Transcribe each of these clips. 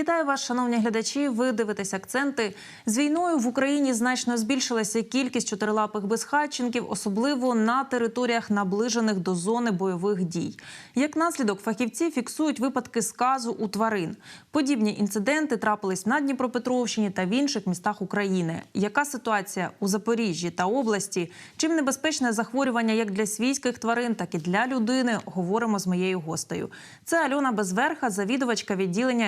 Вітаю вас, шановні глядачі. Ви дивитесь акценти. З війною в Україні значно збільшилася кількість чотирилапих безхатченків, особливо на територіях, наближених до зони бойових дій. Як наслідок, фахівці фіксують випадки сказу у тварин. Подібні інциденти трапились на Дніпропетровщині та в інших містах України. Яка ситуація у Запоріжжі та області? Чим небезпечне захворювання як для свійських тварин, так і для людини? Говоримо з моєю гостею. Це Альона Безверха, завідувачка відділення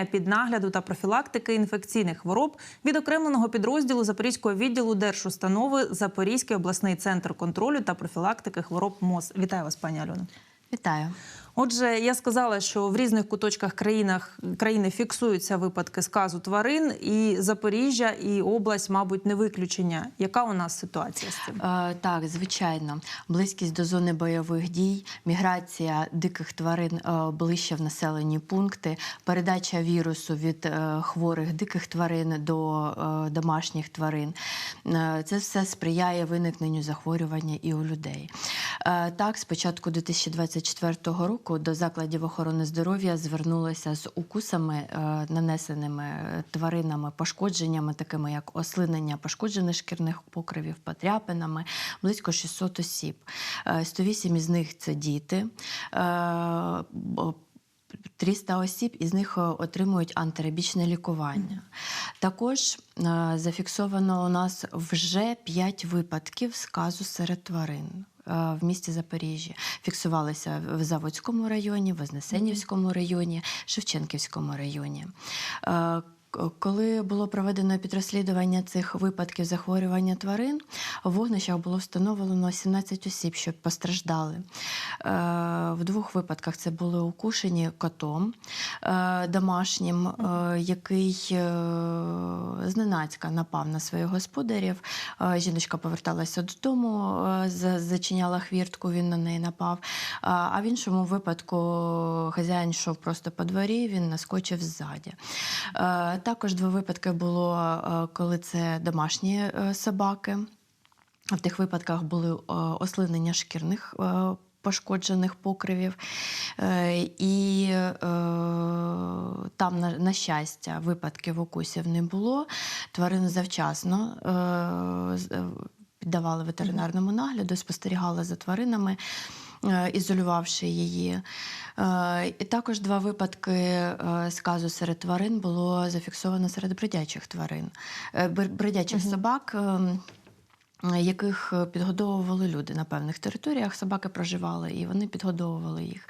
піднагляду та профілактики інфекційних хвороб відокремленого підрозділу Запорізького відділу держустанови Запорізький обласний центр контролю та профілактики хвороб МОЗ. Вітаю вас, пані Альоно. Вітаю. Отже, я сказала, що в різних куточках країнах країни фіксуються випадки сказу тварин, і Запоріжжя і область, мабуть, не виключення. Яка у нас ситуація з цим? Е, так, звичайно, близькість до зони бойових дій, міграція диких тварин е, ближче в населені пункти, передача вірусу від е, хворих диких тварин до е, домашніх тварин. Е, це все сприяє виникненню захворювання і у людей. Е, так, з початку 2024 року до закладів охорони здоров'я звернулися з укусами, е, нанесеними е, тваринами, пошкодженнями, такими як ослинення пошкоджених шкірних покривів, подряпинами, близько 600 осіб. Е, 108 із них це діти. Е, бо 300 осіб із них е, отримують антирабічне лікування. Також е, зафіксовано у нас вже 5 випадків сказу серед тварин. В місті Запоріжжя фіксувалися в Заводському районі, Вознесенівському районі, Шевченківському районі. Коли було проведено підрозслідування цих випадків захворювання тварин, в вогнищах було встановлено 17 осіб, що постраждали. Е, В двох випадках це були укушені котом е, домашнім, е, який зненацька напав на своїх господарів. Жіночка поверталася додому, зачиняла хвіртку, він на неї напав. А в іншому випадку хазяїн йшов просто по дворі, він наскочив ззаді. Також два випадки було, е, коли це домашні е, собаки. В тих випадках були е, ослинення шкірних пошкоджених покривів. І там, на, щастя, випадків укусів не було. Тварину завчасно піддавали ветеринарному нагляду, спостерігали за тваринами. Е, Ізолювавши її. Е, І також два випадки е, сказу серед тварин було зафіксовано серед бродячих тварин, е, бр- бродячих собак. ем, яких е, підгодовували люди на певних територіях, собаки проживали і вони підгодовували їх.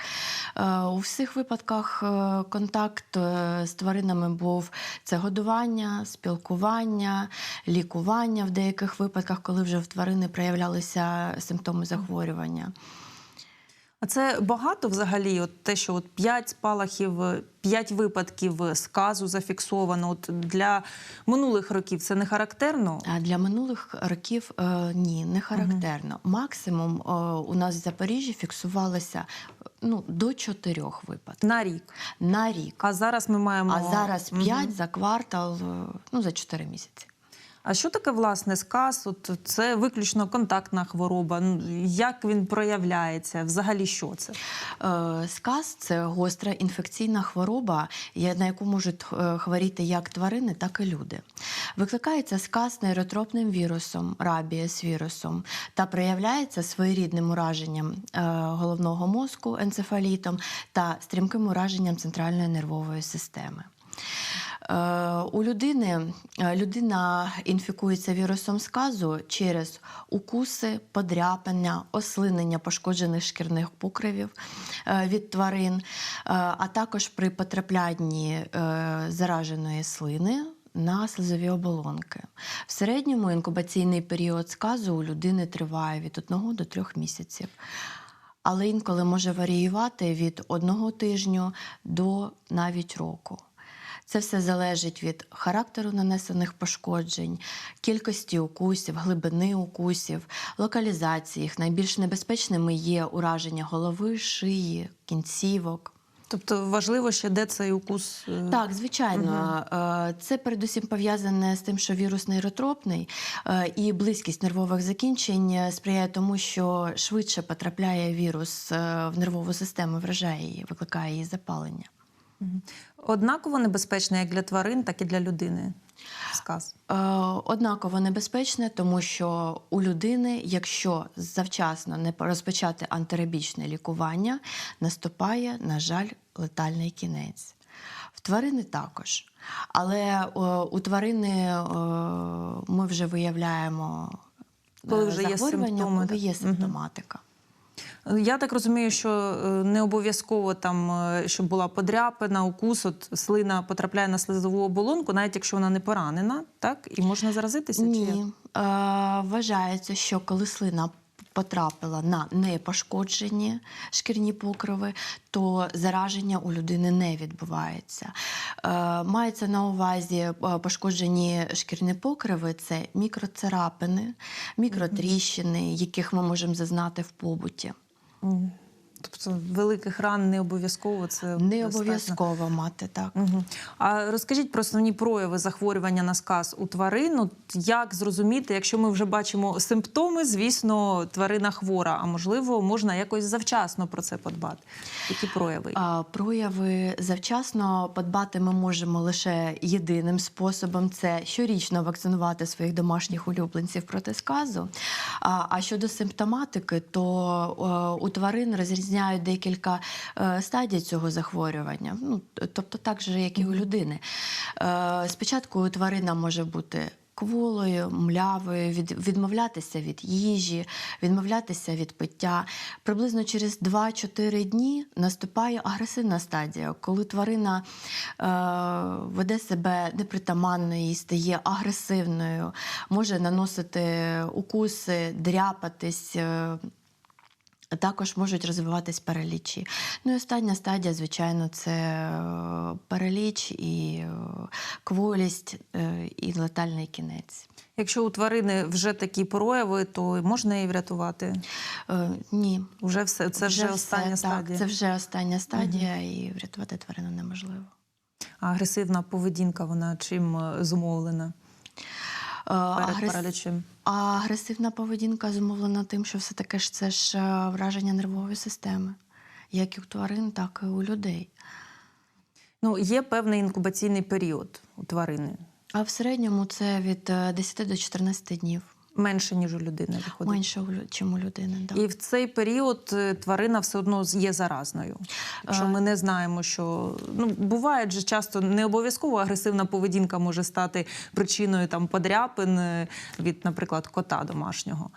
Е, У всіх випадках е, контакт е, з тваринами був це годування, спілкування, лікування в деяких випадках, коли вже в тварини проявлялися симптоми захворювання. А це багато взагалі, от те, що от 5 спалахів, 5 випадків сказу зафіксовано. От для минулих років це не характерно. А для минулих років е, ні, не характерно. Максимум е, у нас в Запоріжжі фіксувалося ну, до чотирьох випадків На рік. на рік. А зараз ми маємо. А зараз Мгм. 5 за квартал, е, ну за 4 місяці. А що таке власне сказ? От це виключно контактна хвороба. Як він проявляється? Взагалі, що це? Е, Сказ це гостра інфекційна хвороба, на яку можуть е, хворіти як тварини, так і люди. Викликається сказ нейротропним вірусом, рабієс вірусом, та проявляється своєрідним ураженням е, головного мозку, енцефалітом та стрімким ураженням центральної нервової системи. Е, У людини е, людина інфікується вірусом сказу через укуси, подряпання, ослинення пошкоджених шкірних покривів е, від тварин, а також при потраплянні зараженої слини. На слизові оболонки. В середньому інкубаційний період сказу у людини триває від 1 до 3 місяців, але інколи може варіювати від одного тижню до навіть року. Це все залежить від характеру нанесених пошкоджень, кількості укусів, глибини укусів, локалізації їх. Найбільш небезпечними є ураження голови, шиї, кінцівок. Тобто важливо ще, де цей укус. е, Так, звичайно, Е, це передусім пов'язане з тим, що вірус нейротропний е, і близькість нервових закінчень сприяє тому, що швидше потрапляє вірус в нервову систему, вражає її, викликає її запалення. Однаково небезпечно як для тварин, так і для людини. Сказ. Е, Однаково небезпечне, тому що у людини, якщо завчасно не розпочати антирабічне лікування, наступає, на жаль, летальний кінець. В тварини також. Але е, у тварини е, ми вже виявляємо Коли вже є симптоми, коли є симптоматика. Я так розумію, що е, не обов'язково там, е, щоб була подряпина, укус, от слина потрапляє на слизову оболонку, навіть якщо вона не поранена, так? І можна заразитися? Чи. Е, вважається, що коли слина потрапила на непошкоджені шкірні покриви, то зараження у людини не відбувається. Е, мається на увазі е, пошкоджені шкірні покриви це мікроцарапини, мікротріщини, яких ми можемо зазнати в побуті. Тобто великих ран не обов'язково це Не обов'язково мати так. Угу. А розкажіть про основні прояви захворювання на сказ у тварин. От як зрозуміти, якщо ми вже бачимо симптоми, звісно, тварина хвора, а можливо, можна якось завчасно про це подбати. Які прояви? А, Прояви завчасно подбати ми можемо лише єдиним способом це щорічно вакцинувати своїх домашніх улюбленців проти сказу. А, а щодо симптоматики, то е, у тварин розрізняють декілька е, стадій цього захворювання. Ну, тобто так же, як і у людини. Е, Спочатку тварина може бути кволою, млявою, від, відмовлятися від їжі, відмовлятися від пиття. Приблизно через 2-4 дні наступає агресивна стадія, коли тварина е, веде себе непритаманно і стає агресивною, може наносити укуси, дряпатись. е, також можуть розвиватись паралічі. Ну і остання стадія, звичайно, це е, параліч і е, кволість е, і летальний кінець. Якщо у тварини вже такі прояви, то можна її врятувати. Е, Ні, Вже все це вже, все, остання так, стадія. Це вже остання стадія, і врятувати тварину неможливо. А агресивна поведінка, вона чим зумовлена перед паралічем? А агресивна поведінка зумовлена тим, що все таки ж це ж е, враження нервової системи, як і у тварин, так і у людей. Ну, є певний інкубаційний період у тварини. А в середньому це від е, 10 до 14 днів. Менше, ніж у людини виходить. Менше, ніж у людини. Да. І в цей період е, тварина все одно є заразною. Якщо Е. ми не знаємо, що ну буває же часто не обов'язково агресивна поведінка може стати причиною там подряпин е, від, наприклад, кота домашнього.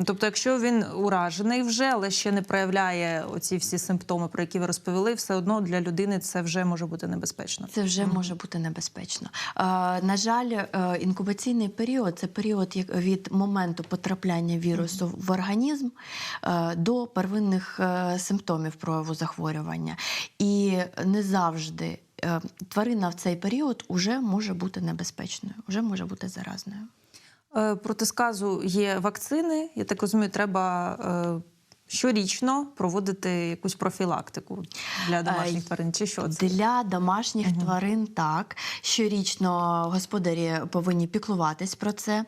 Ну, Тобто, якщо він уражений вже, але ще не проявляє оці всі симптоми, про які ви розповіли, все одно для людини це вже може бути небезпечно. Це вже може бути небезпечно. Е, на жаль, е, інкубаційний період це період як- від моменту потрапляння вірусу в організм е, до первинних е, симптомів прояву захворювання. І не завжди е, тварина в цей період вже може бути небезпечною, вже може бути заразною. Е, Проти сказу є вакцини. Я так розумію, треба е, щорічно проводити якусь профілактику для домашніх Е, тварин. Чи що це? Для домашніх тварин так. Щорічно господарі повинні піклуватись про це,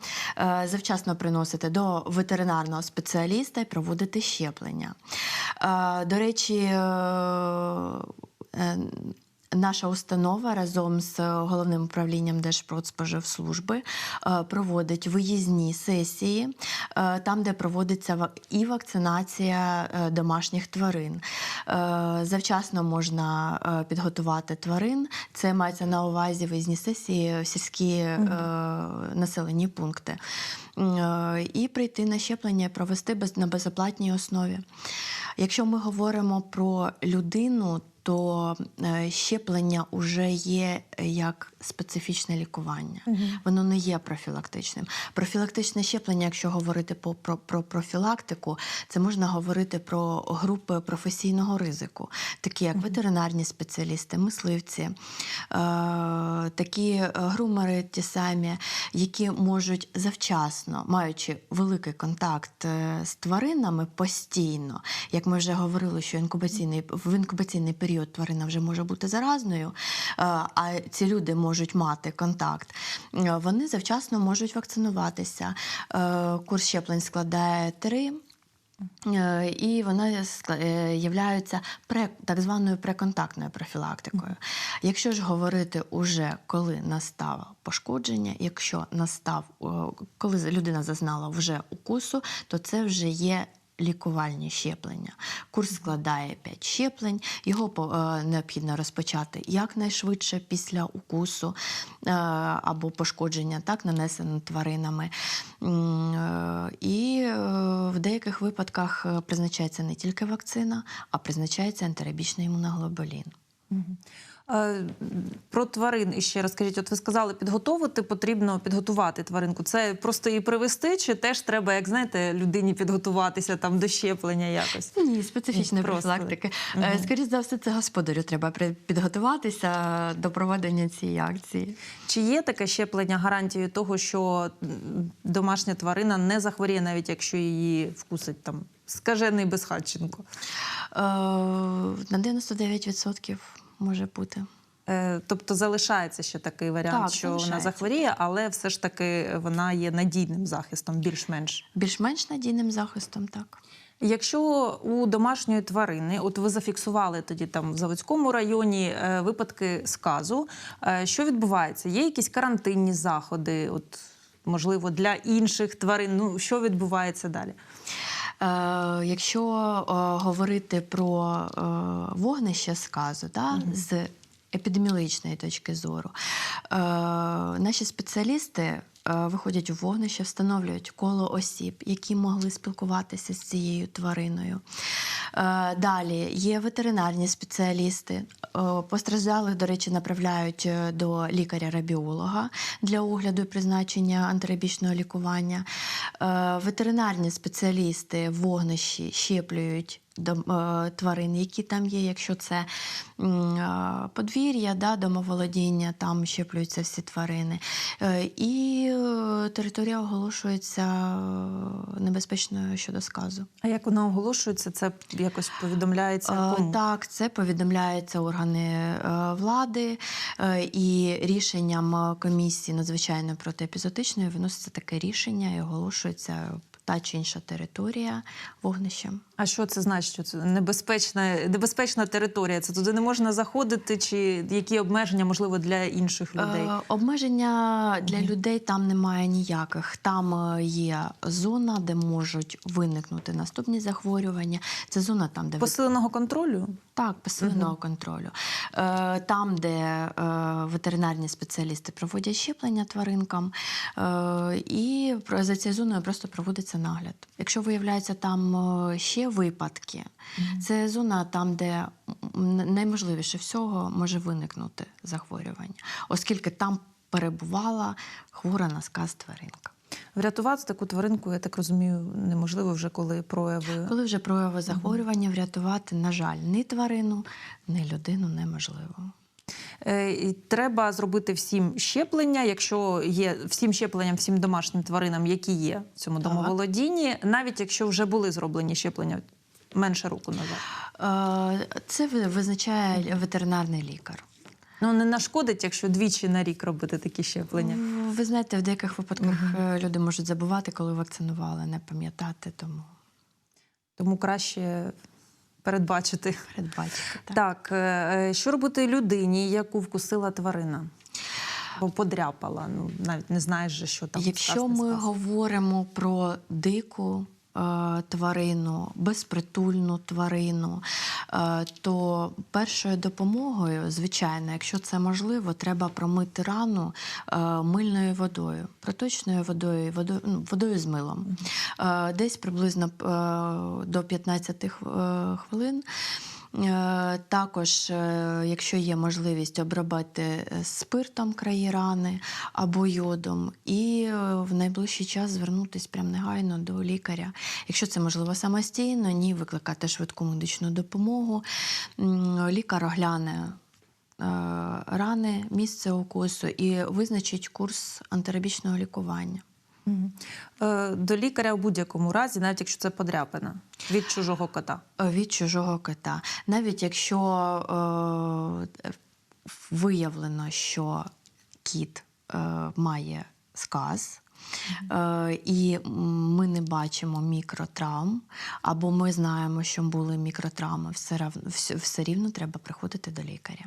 завчасно приносити до ветеринарного спеціаліста і проводити щеплення. До речі, Наша установа разом з головним управлінням Держпродспоживслужби е, проводить виїзні сесії, е, там, де проводиться і вакцинація е, домашніх тварин. Е, Завчасно можна е, підготувати тварин. Це мається на увазі виїзні сесії в сільські е, населені пункти. Е, І прийти на щеплення, провести на безоплатній основі. Якщо ми говоримо про людину, то е, щеплення вже є як специфічне лікування. Воно не є профілактичним. Профілактичне щеплення, якщо говорити по, про, про профілактику, це можна говорити про групи професійного ризику, такі як ветеринарні спеціалісти, мисливці, е, такі е, грумери, ті самі, які можуть завчасно, маючи великий контакт е, з тваринами постійно, як ми вже говорили, що інкубаційний в інкубаційний період тварина вже може бути заразною, е, а ці люди можуть мати контакт. е, Вони завчасно можуть вакцинуватися. Е, Курс щеплень складає три. І являються пре, так званою преконтактною профілактикою. Якщо ж говорити уже коли настало пошкодження, якщо настав, коли людина зазнала вже укусу, то це вже є. Лікувальні щеплення. Курс складає 5 щеплень. Його е, необхідно розпочати якнайшвидше після укусу е, або пошкодження, так нанесене тваринами. Е, І в деяких випадках призначається не тільки вакцина, а призначається антирабічний імуноглобулін. Е, Про тварин іще розкажіть. От ви сказали, підготовити потрібно підготувати тваринку. Це просто її привести, чи теж треба, як знаєте, людині підготуватися там до щеплення якось? Ні, специфічної Просто. профілактики. Е, Скоріше за все, це господарю треба підготуватися до проведення цієї акції. Чи є таке щеплення гарантією того, що домашня тварина не захворіє, навіть якщо її вкусить там скажений безхатченко? Е, На 99% може бути. Е, Тобто залишається ще такий варіант, Так, що вона захворіє, але все ж таки вона є надійним захистом, більш-менш. Більш-менш надійним захистом, так. Якщо у домашньої тварини, от ви зафіксували тоді там в Заводському районі е, випадки сказу, е, що відбувається? Є якісь карантинні заходи? От можливо для інших тварин? Ну що відбувається далі? Е, якщо е, говорити про е, вогнище сказу, да, з епідеміологічної точки зору, наші спеціалісти виходять у вогнище, встановлюють коло осіб, які могли спілкуватися з цією твариною. Е, Далі є ветеринарні спеціалісти. Е, Постраждалих, до речі, направляють е, до лікаря-рабіолога для огляду і призначення антирабічного лікування. Е, Ветеринарні спеціалісти в вогнищі щеплюють е, тварин, які там є. Якщо це е, подвір'я, да, домоволодіння, там щеплюються всі тварини. Е, І е, територія оголошується е, небезпечною щодо сказу. А як вона оголошується? Це якось повідомляється? Е, Кому? Так, це повідомляється органи е, влади, е, і рішенням е, комісії надзвичайно протиепізотичної виноситься таке рішення і оголошується та чи інша територія вогнищем. А що це значить? Що це небезпечна, небезпечна територія? Це туди не можна заходити, чи які обмеження можливо для інших людей? Е, Обмеження для людей там немає ніяких. Там е, є зона, де можуть виникнути наступні захворювання. Це зона там, де Посиленого контролю? Так, посиленого контролю. Е, Там, де е, ветеринарні спеціалісти проводять щеплення тваринкам, е, і за цією зоною просто проводиться нагляд. Якщо виявляється там е, ще випадки, це зона там, де найможливіше всього може виникнути захворювання, оскільки там перебувала хвора на сказ тваринка. Врятувати таку тваринку, я так розумію, неможливо вже коли прояви. Коли вже прояви захворювання, врятувати, на жаль, ні тварину, ні людину неможливо. Е, і Треба зробити всім щеплення, якщо є всім щепленням, всім домашнім тваринам, які є в цьому домоволодінні, навіть якщо вже були зроблені щеплення менше року назад. Е, Це визначає ветеринарний лікар. Ну не нашкодить, якщо двічі на рік робити такі щеплення. Ви знаєте, в деяких випадках е, люди можуть забувати, коли вакцинували, не пам'ятати, тому Тому краще передбачити. передбачити. Так. Так, е, е, що робити людині, яку вкусила тварина? Бо подряпала. Ну навіть не знаєш, що там. Якщо ми сказ. говоримо про дику тварину, безпритульну тварину, е, то першою допомогою, звичайно, якщо це можливо, треба промити рану е, мильною водою, проточною водою, водою, ну, водою з милом. Е, Десь приблизно е, до 15 е, хвилин. Е, Також, е, якщо є можливість обробити е, спиртом краї рани або йодом, і в найближчий час звернутися прям негайно до лікаря. Якщо це можливо самостійно, ні, викликати швидку медичну допомогу. Лікар огляне рани, місце укусу і визначить курс антирабічного лікування. Е, До лікаря в будь-якому разі, навіть якщо це подряпина від чужого кота. Е, від чужого кота. Навіть якщо е, виявлено, що кіт е, має сказ, Е, І ми не бачимо мікротравм, або ми знаємо, що були мікротравми, все, все, все рівно треба приходити до лікаря.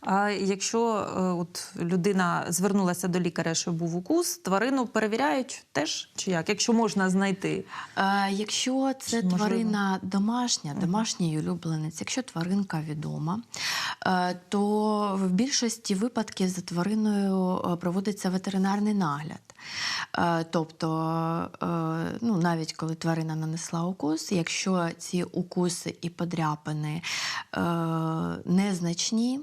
А якщо е, от людина звернулася до лікаря, що був укус, тварину перевіряють теж чи як? Якщо можна знайти. Е, Якщо це можливо? тварина домашня, домашній улюбленець, якщо тваринка відома, е, то в більшості випадків за твариною проводиться ветеринарний нагляд. Тобто, ну, навіть коли тварина нанесла укус, якщо ці укуси і подряпини незначні,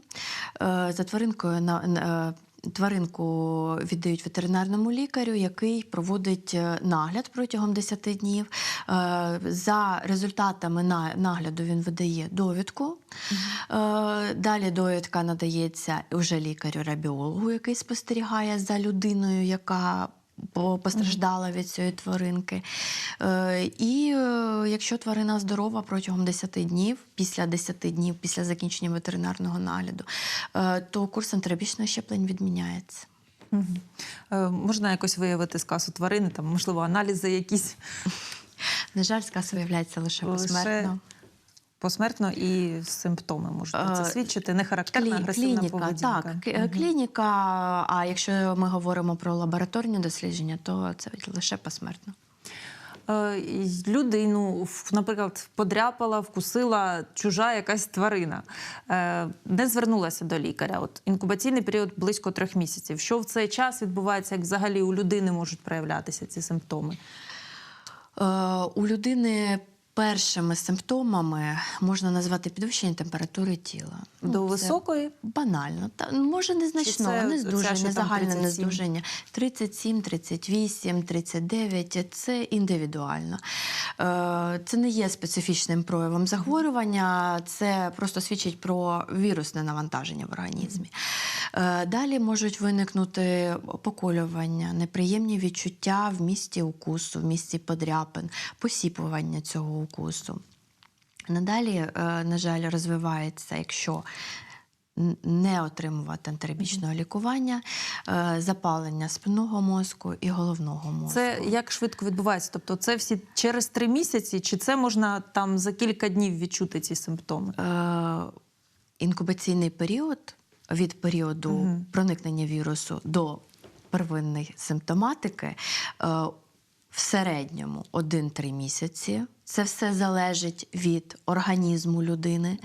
за тваринкою на е, Тваринку віддають ветеринарному лікарю, який проводить е, нагляд протягом 10 днів. Е, За результатами нагляду він видає довідку. Е, Далі довідка надається вже лікарю-рабіологу, який спостерігає за людиною, яка постраждала від цієї тваринки. Е, І е, якщо тварина здорова протягом 10 днів, після 10 днів, після закінчення ветеринарного нагляду, е, то курс антирабічного щеплень відміняється. Е, Можна якось виявити сказу тварини, там, можливо, аналізи якісь На жаль, сказ виявляється лише Лише посмертно. і симптоми можуть це Е, свідчити. Не характерна Клі- агресивна клініка, поведінка. так, к- клініка. А якщо ми говоримо про лабораторні дослідження, то це лише посмертно. Е, Людину, наприклад, подряпала, вкусила чужа якась тварина, не звернулася до лікаря. От інкубаційний період близько трьох місяців. Що в цей час відбувається, як взагалі у людини можуть проявлятися ці симптоми? У людини першими симптомами можна назвати підвищення температури тіла. Ну, До це високої Банально. Та, може, незначного, це не здуження, що загальне 37? нездуження. 37, 38, 39 – це індивідуально. Е, Це не є специфічним проявом захворювання, це просто свідчить про вірусне навантаження в організмі. Е, Далі можуть виникнути поколювання, неприємні відчуття в місці укусу, в місці подряпин, посіпування цього укусу. Надалі, е, на жаль, розвивається, якщо не отримувати антирабічного лікування, е, запалення спинного мозку і головного мозку. це як швидко відбувається? Тобто, це всі через три місяці, чи це можна там за кілька днів відчути ці симптоми? Е, інкубаційний період від періоду Мгм. проникнення вірусу до первинної симптоматики е, в середньому 1-3 місяці. Це все залежить від організму людини, е,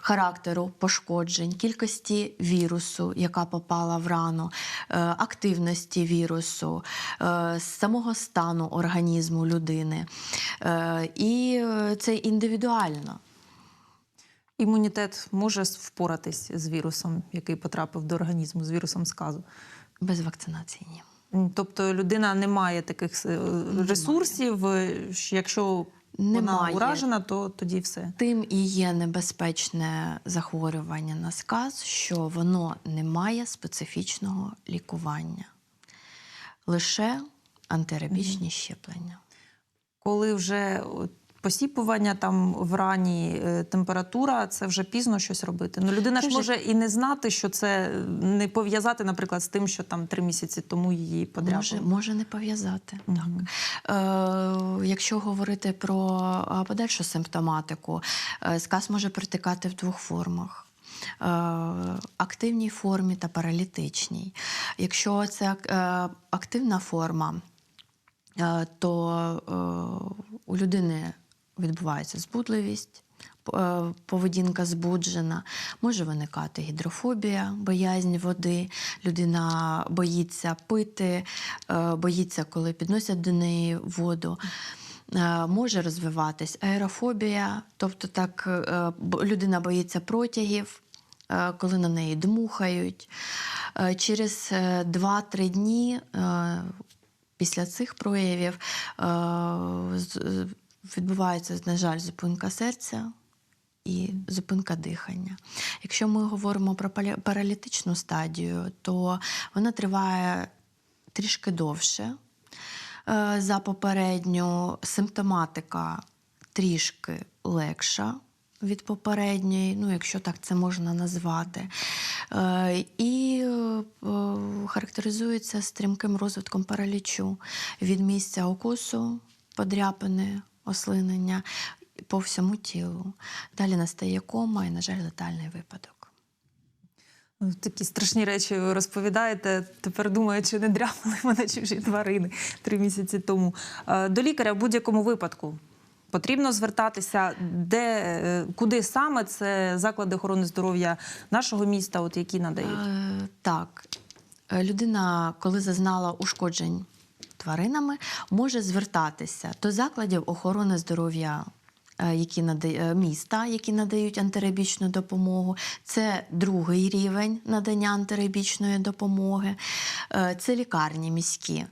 характеру пошкоджень, кількості вірусу, яка попала в рану, е, активності вірусу, е, самого стану організму людини. Е, і е, це індивідуально. Імунітет може впоратись з вірусом, який потрапив до організму, з вірусом сказу. Без вакцинації ні. Тобто людина не має таких е, ресурсів. немає. якщо Якщо вона уражена, то тоді все. Тим і є небезпечне захворювання на сказ, що воно не має специфічного лікування, лише антирабічні щеплення. Коли вже от, посіпування там в рані е, температура, це вже пізно щось робити. Ну людина ж може і не знати, що це не пов'язати, наприклад, з тим, що там три місяці тому її подряпали. Може, може не пов'язати. Мгм. Е, якщо говорити про е, подальшу симптоматику, е, сказ може протикати в двох формах. Е, Активній формі та паралітичній. Якщо це е, активна форма, е, то е, у людини відбувається збудливість, е, поведінка збуджена, може виникати гідрофобія, боязнь води, людина боїться пити, е, боїться, коли підносять до неї воду. Е, Може розвиватись аерофобія, тобто так людина боїться протягів, коли на неї дмухають. Через е, 2-3 дні після цих проявів відбувається, на жаль, зупинка серця і зупинка дихання. Якщо ми говоримо про паралітичну стадію, то вона триває трішки довше е, за попередню. Симптоматика трішки легша від попередньої, ну якщо так це можна назвати. Е, І е, характеризується стрімким розвитком паралічу від місця укусу, подряпини, ослинення по всьому тілу. Далі настає кома і, на жаль, летальний випадок. Такі страшні речі ви розповідаєте. Тепер думаю, чи не дряпали мене чужі тварини три місяці тому. Е, До лікаря в будь-якому випадку потрібно звертатися, де, е, куди саме це заклади охорони здоров'я нашого міста, от які надають. Е, Так, людина, коли зазнала ушкоджень тваринами, може звертатися до закладів охорони здоров'я. е, Які надає е, міста, які надають антиребічну допомогу, це другий рівень надання антиребічної допомоги, Е, це лікарні міські,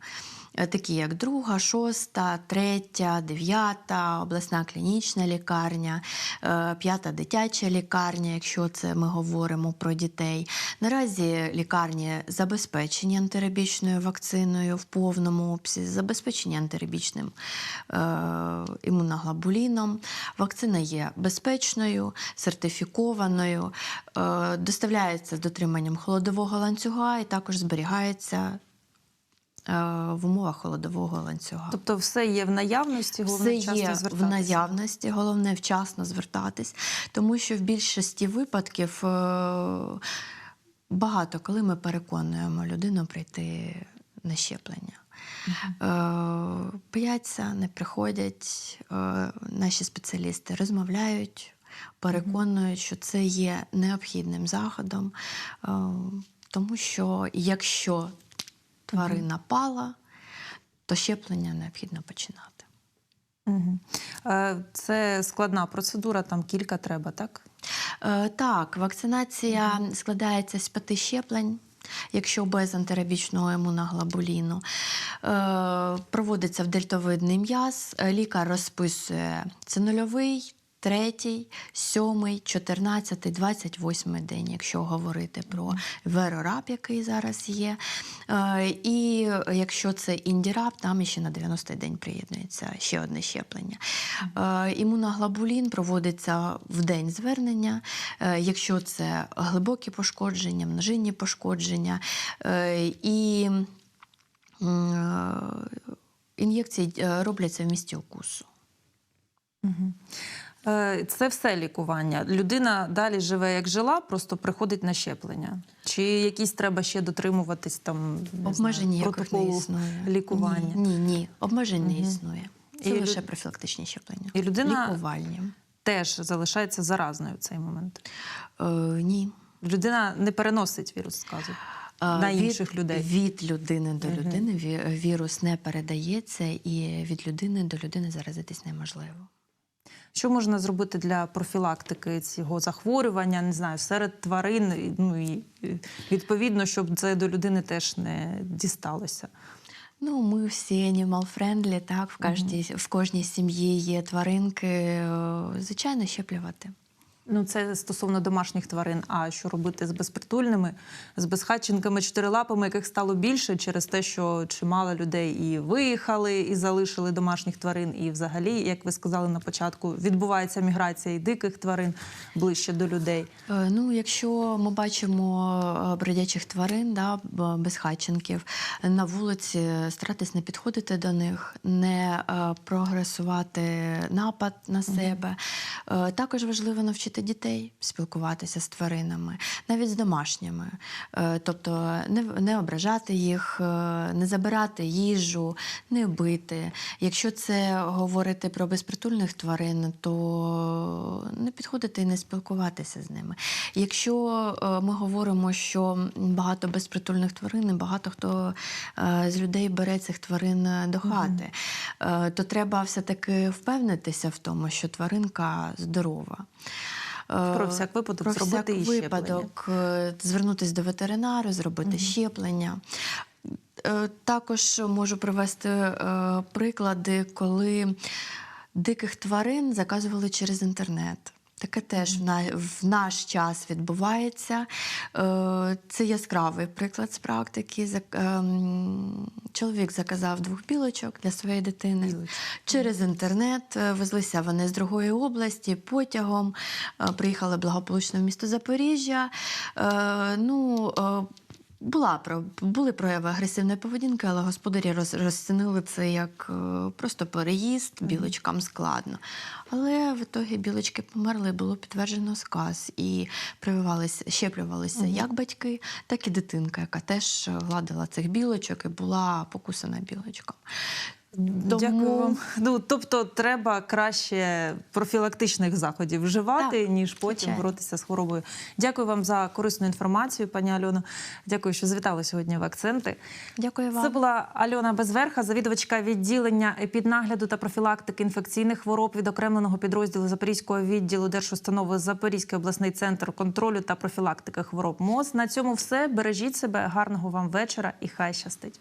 такі як друга, шоста, третя, дев'ята, обласна клінічна лікарня, е, п'ята дитяча лікарня, якщо це ми говоримо про дітей. Наразі лікарні забезпечені антирабічною вакциною в повному обсязі, забезпечені антирабічним е, імуноглобуліном. Вакцина є безпечною, сертифікованою, е, доставляється з дотриманням холодового ланцюга і також зберігається е, в умовах холодового ланцюга. Тобто, все є в наявності, головне Все вчасно є в наявності, головне вчасно звертатись, тому що в більшості випадків е, багато коли ми переконуємо людину прийти на щеплення. Е, Бояться, не приходять. Е, Наші спеціалісти розмовляють, переконують, що це є необхідним заходом, е, тому що якщо тварина пала, то щеплення необхідно починати. Угу. Це складна процедура, там кілька треба, так? Е, так, вакцинація складається з п'яти щеплень. Якщо без антирабічного імуноглобуліну, е, проводиться в дельтовидний м'яз, лікар розписує це нульовий. 3, 7, 14, 28 день, якщо говорити про верораб, який зараз є. Е, і якщо це індіраб, там ще на 90-й день приєднується ще одне щеплення. Е, імуноглобулін проводиться в день звернення, е, якщо це глибокі пошкодження, множинні пошкодження і ін'єкції робляться в місті укусу. Угу. Це все лікування. Людина далі живе, як жила, просто приходить на щеплення. Чи якісь треба ще дотримуватись там Обмежень не протоколу лікування? Ні, ні, ні. обмежень не Мгм. існує. Це І лише люд- профілактичні щеплення. І людина Лікувальні. теж залишається заразною в цей момент. Е, ні. Людина не переносить вірус сказу Е, на від- інших людей. Від людини до людини вірус не передається, і від людини до людини заразитись неможливо. Що можна зробити для профілактики цього захворювання, не знаю, серед тварин, ну і відповідно, щоб це до людини теж не дісталося. Ну, ми всі animal friendly, так, в кожній, в кожній сім'ї є тваринки. е, Звичайно, щеплювати. Ну, це стосовно домашніх тварин. А що робити з безпритульними, з безхатченками, чотирилапами, яких стало більше через те, що чимало людей і виїхали, і залишили домашніх тварин. І взагалі, як ви сказали на початку, відбувається міграція і диких тварин ближче до людей. Е, Ну, якщо ми бачимо е, бродячих тварин, да, безхатченків на вулиці, старатись не підходити до них, не е, прогресувати напад на себе. Е, Також важливо навчити дітей спілкуватися з тваринами, навіть з домашніми. Е, Тобто не, не ображати їх, е, не забирати їжу, не бити. Якщо це говорити про безпритульних тварин, то не підходити і не спілкуватися з ними. Якщо е, ми говоримо, що багато безпритульних тварин, і багато хто з людей бере цих тварин до хати, е, то треба все-таки впевнитися в тому, що тваринка здорова. Е, Про всяк випадок про зробити всяк щеплення. випадок е, звернутися до ветеринару, зробити щеплення. Е, Також можу привести приклади, коли диких тварин заказували через інтернет. Таке теж в, на, в наш час відбувається. Е, Це яскравий приклад з практики. Ем, Чоловік заказав двох білочок для своєї дитини Білочки. через інтернет. Е, Везлися вони з другої області потягом. Е, Приїхали благополучно в місто Запоріжжя. Е, Ну, була були прояви агресивної поведінки, але господарі роз, розцінили це як е, просто переїзд, білочкам складно. Але в ітогі білочки померли, було підтверджено сказ і прививалися, щеплювалися як батьки, так і дитинка, яка теж гладила цих білочок і була покусана білочком. Дякую вам. Ну тобто, треба краще профілактичних заходів вживати, Так, ніж потім звичайно. боротися з хворобою. Дякую вам за корисну інформацію, пані Альоно. Дякую, що завітали сьогодні в акценти. Дякую вам. Це була Альона Безверха, завідувачка відділення епіднагляду та профілактики інфекційних хвороб відокремленого підрозділу Запорізького відділу Держустанови Запорізький обласний центр контролю та профілактики хвороб МОЗ. На цьому все. Бережіть себе, гарного вам вечора і хай щастить.